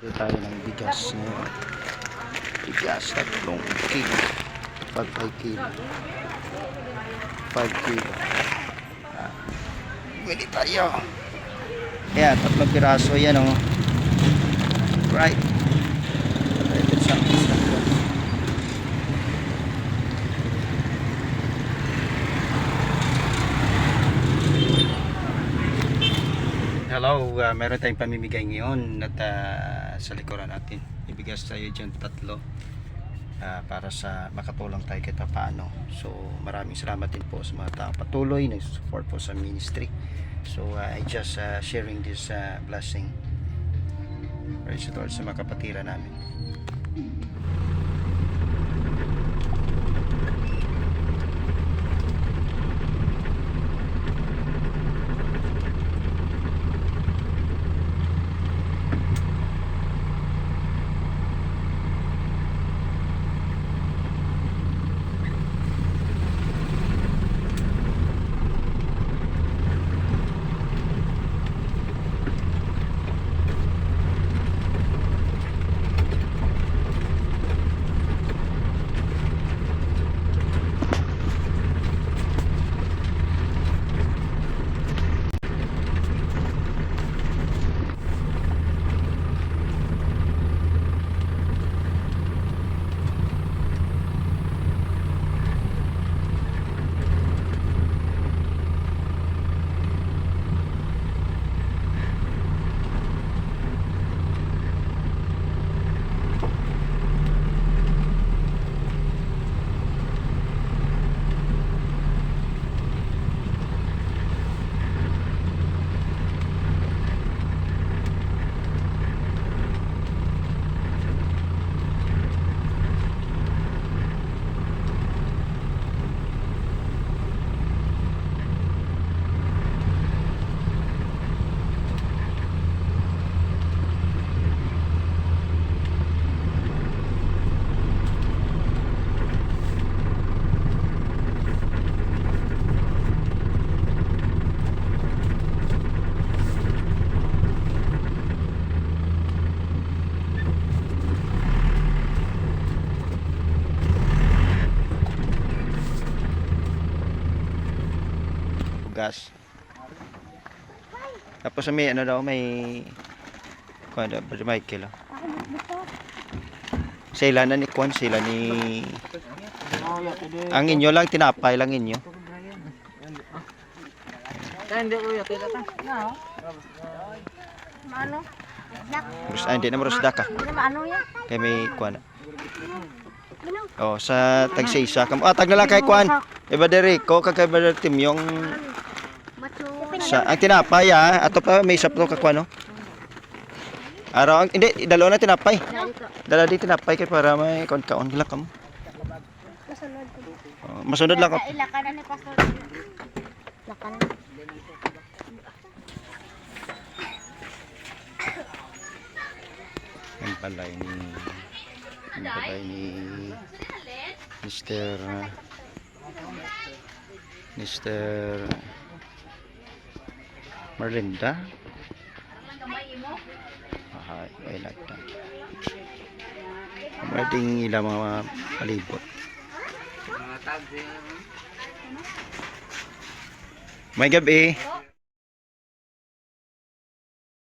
Bili tayo ng bigas ngayon. Bigas, tatlong kilo. Pag 5 kilo. 5 kilo. Ah, Bili tayo. Ayan, tatlong piraso. Yan o. Right. Right, Hello, uh, meron tayong pamimigay ngayon at ah, sa likuran natin. Ibigas tayo dyan tatlo ah, para sa makatulong tayo kita paano. So maraming salamat din po sa mga taong patuloy na support po sa ministry. So ah, I just ah, sharing this ah, blessing. Praise the Lord sa mga kapatira namin. Gas. Tapos may ano daw, may daw, Brother Michael. Oh. Sila na ni Kwan, sila ni... Ang inyo lang, tinapay lang inyo. Hindi ko yata tata. Ano? Rus, ah, hindi na marusda ka. Ano ano yan? Kaya may Kwan. Oh, sa tagsisa. Kam ah, tag na lang kay Kwan. Iba Derico, kay Brother Tim, yung. Sa ang tinapay ah. Ato pa may saplo ka Kwan, no? Araw, ang- hindi, dalawa na tinapay. Dala di tinapay kay para may kaon-kaon lang kam. Oh, masunod lang ako. Ilakan na ni Pastor. Lakan. Ang balay ni ang balay ni Mr. uh, Mr. Merlinda. Ay, ay nagta. Maraming ilang mga palibot. May gabi.